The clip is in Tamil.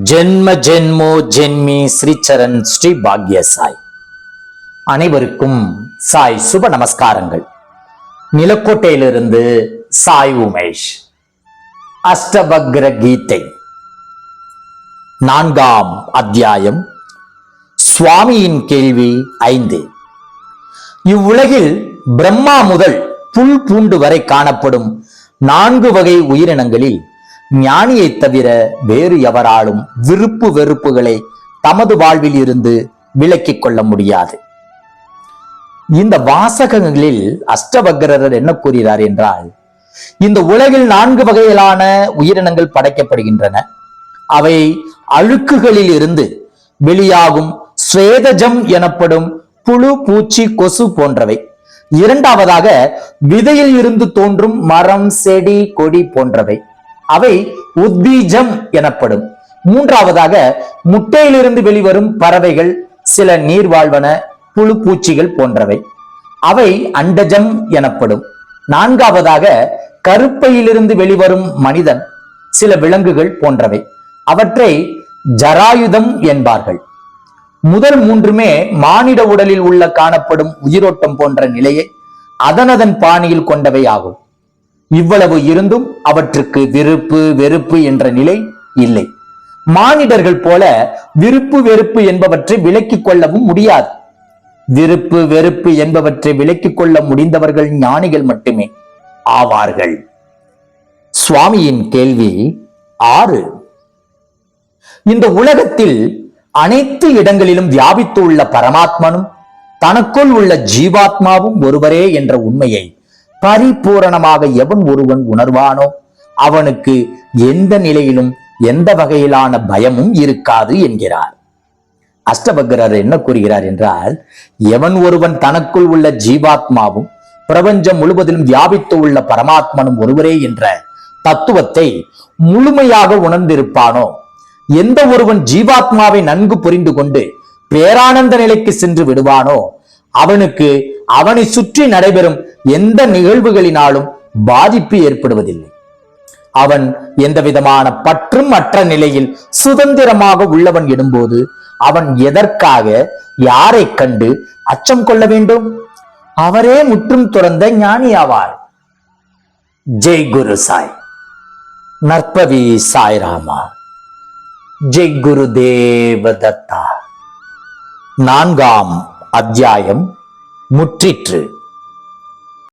ஜென்ம ஜென்மோ ஜென்மி ஸ்ரீச்சரன் ஸ்ரீ பாக்ய சாய் அனைவருக்கும் சாய் சுப நமஸ்காரங்கள். நிலக்கோட்டையிலிருந்து சாய் உமேஷ். அஷ்டபக்ர கீதை நான்காம் அத்தியாயம். சுவாமியின் கேள்வி ஐந்து. இவ்வுலகில் பிரம்மா முதல் புல் பூண்டு வரை காணப்படும் நான்கு வகை உயிரினங்களில் ஞானியை தவிர வேறு எவராலும் விருப்பு வெறுப்புகளை தமது வாழ்வில் இருந்து விலக்கிக் கொள்ள முடியாது. இந்த வாசகங்களில் அஷ்டவக்ரர் என்ன கூறுகிறார் என்றால் இந்த உலகில் நான்கு வகையிலான உயிரினங்கள் படைக்கப்படுகின்றன. அவை அழுக்குகளில் இருந்து வெளியாகும் ஸ்வேதஜம் எனப்படும் புழு பூச்சி கொசு போன்றவை. இரண்டாவதாக விதையில் இருந்து தோன்றும் மரம் செடி கொடி போன்றவை. அவை உத்பீஜம் எனப்படும். மூன்றாவதாக முட்டையிலிருந்து வெளிவரும் பறவைகள் சில நீர்வாழ்வன புழு பூச்சிகள் போன்றவை. அவை அண்டஜம் எனப்படும். நான்காவதாக கருப்பையிலிருந்து வெளிவரும் மனிதன் சில விலங்குகள் போன்றவை. அவற்றை ஜராயுதம் என்பார்கள். முதல் மூன்றுமே மானிட உடலில் உள்ள காணப்படும் உயிரோட்டம் போன்ற நிலையை அதனதன் பாணியில் கொண்டவை ஆகும் இவ்வளவு இருந்தும் அவற்றுக்கு விருப்பு வெறுப்பு என்ற நிலை இல்லை. மானிடர்கள் போல விருப்பு வெறுப்பு என்பவற்றை விலக்கிக் கொள்ளவும் முடியாது. விருப்பு வெறுப்பு என்பவற்றை விலக்கிக் கொள்ள முடிந்தவர்கள் ஞானிகள் மட்டுமே ஆவார்கள். சுவாமியின் கேள்வி ஆறு. இந்த உலகத்தில் அனைத்து இடங்களிலும் வியாபித்துள்ள பரமாத்மனும் தனக்குள் உள்ள ஜீவாத்மாவும் ஒருவரே என்ற உண்மையை பரிபூரணமாக எவன் ஒருவன் உணர்வானோ அவனுக்கு எந்த நிலையிலும் எந்த வகையிலான பயமும் இருக்காது என்கிறார். அஷ்டபக்ரர் என்ன கூறுகிறார் என்றால் எவன் ஒருவன் தனக்குள் உள்ள ஜீவாத்மாவும் பிரபஞ்சம் முழுவதிலும் வியாபித்து உள்ள பரமாத்மனும் ஒருவரே என்ற தத்துவத்தை முழுமையாக உணர்ந்திருப்பானோ எந்த ஒருவன் ஜீவாத்மாவை நன்கு புரிந்து கொண்டு பேரானந்த நிலைக்கு சென்று விடுவானோ அவனுக்கு அவனை சுற்றி நடைபெறும் எந்த நிகழ்வுகளினாலும் பாதிப்பு ஏற்படுவதில்லை. அவன் எந்த விதமான பற்றும் அற்ற நிலையில் சுதந்திரமாக உள்ளவன் எனும்போது அவன் எதற்காக யாரை கண்டு அச்சம் கொள்ள வேண்டும்? அவரே முற்றும் துறந்த ஞானி ஆவார் ஜெய் குரு சாய். நற்பவி சாய்ராமா. ஜெய் குரு தேவதத்தா நான்காம் அத்தியாயம் முற்றிற்று.